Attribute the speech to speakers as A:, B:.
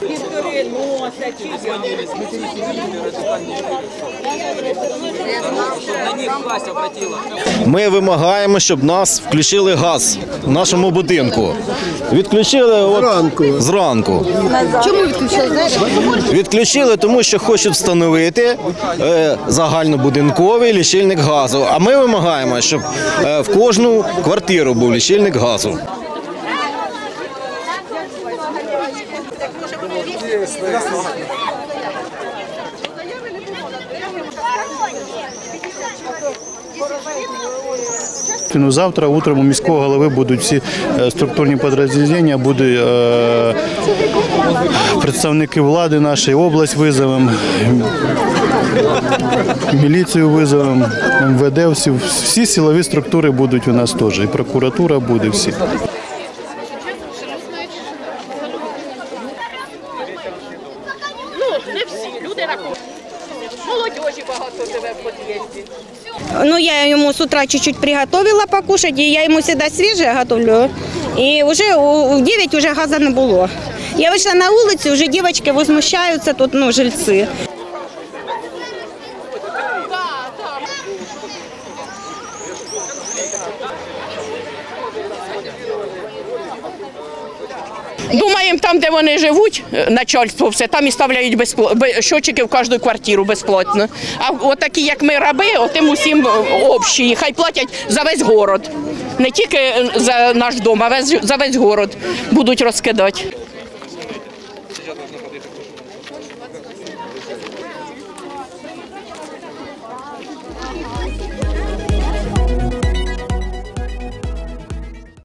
A: Пістори носять, чи я. Ми вимагаємо, щоб нас включили газ в нашому будинку. Відключили от зранку. зранку.
B: Чому відключили?
A: Відключили, тому що хочуть встановити е, загальнобудинковий лічильник газу. А ми вимагаємо, щоб е, в кожну квартиру був лічильник газу.
C: Ну, завтра утром у міського голови будуть всі е, структурні підрозділення, будуть е, представники влади нашої, область визовемо, міліцію визовемо, МВД, всі, всі силові структури будуть у нас теж. І прокуратура буде всі.
D: Ну, не всі, люди рахують. Молодежі багато живе в під'їзді.
B: Ну, я ему с утра чуть-чуть приготовила покушать, и я ему всегда свежее готовлю. И уже в 9 уже газа не було. Я вийшла на вулицю, вже дівчатки возмущаються тут, ну, жильці.
D: Думаємо, там, де вони живуть, е, начальство все, там і ставляють безплатно, щочики в кожну квартиру безплатно. А отакі, як ми раби, отим усім общі. Хай платять за весь город. Не тільки е, за наш дом, а за весь город будуть розкидати.